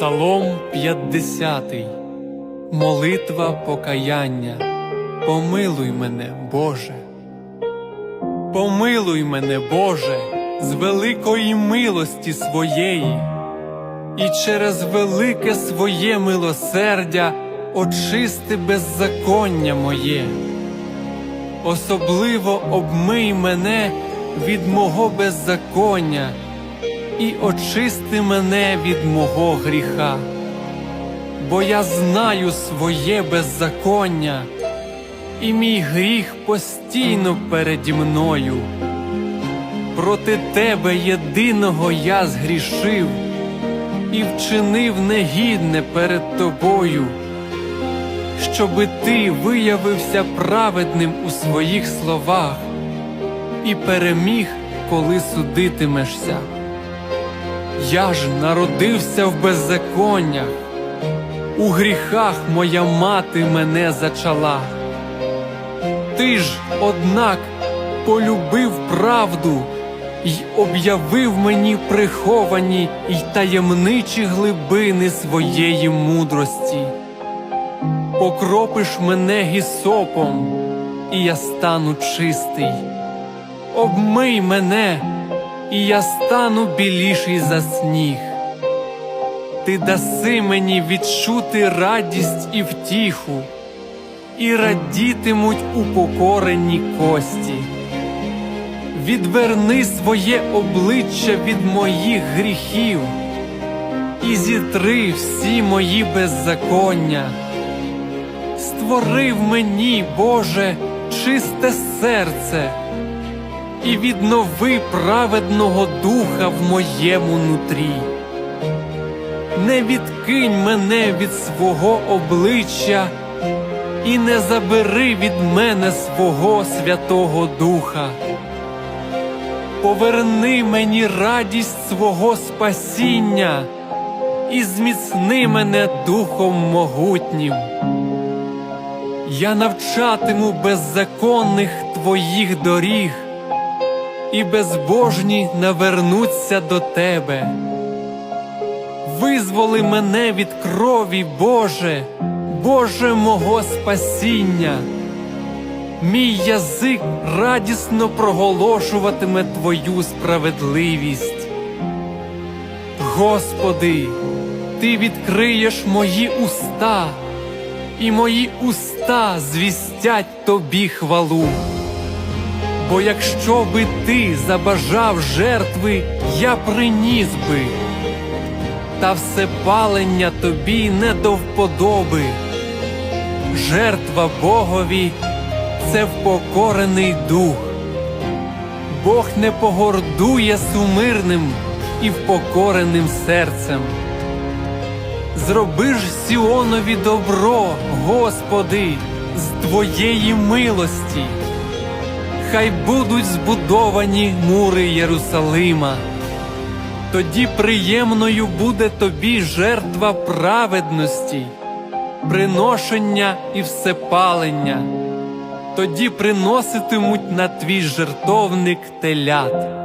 Псалом 50. Молитва покаяння. Помилуй мене, Боже. Помилуй мене, Боже, з великої милості своєї, і через велике своє милосердя очисти беззаконня моє. Особливо обмий мене від мого беззаконня і очисти мене від мого гріха, бо я знаю своє беззаконня, і мій гріх постійно переді мною. Проти тебе єдиного я згрішив і вчинив негідне перед тобою, щоби ти виявився праведним у своїх словах і переміг, коли судитимешся. Я ж народився в беззаконнях, у гріхах моя мати мене зачала. Ти ж, однак, полюбив правду й об'явив мені приховані й таємничі глибини своєї мудрості. Покропиш мене гісопом, і я стану чистий. Обмий мене, і я стану біліший за сніг. Ти даси мені відчути радість і втіху, і радітимуть упокорені кості. Відверни своє обличчя від моїх гріхів і зітри всі мої беззаконня. Створи в мені, Боже, чисте серце і віднови праведного духа в моєму нутрі. Не відкинь мене від свого обличчя і не забери від мене свого Святого Духа. Поверни мені радість свого спасіння і зміцни мене духом могутнім. Я навчатиму беззаконних твоїх доріг, і безбожні навернуться до тебе. Визволи мене від крові, Боже, Боже мого спасіння. Мій язик радісно проголошуватиме Твою справедливість. Господи, Ти відкриєш мої уста, і мої уста звістять Тобі хвалу. Бо якщо би ти забажав жертви, я приніс би, та все палення тобі не до вподоби. Жертва Богові це впокорений дух. Бог не погордує сумирним і впокореним серцем. Зроби ж Сіонові добро, Господи, з Твоєї милості. Хай будуть збудовані мури Єрусалима. Тоді приємною буде тобі жертва праведності, приношення і всепалення. Тоді приноситимуть на твій жертовник телят.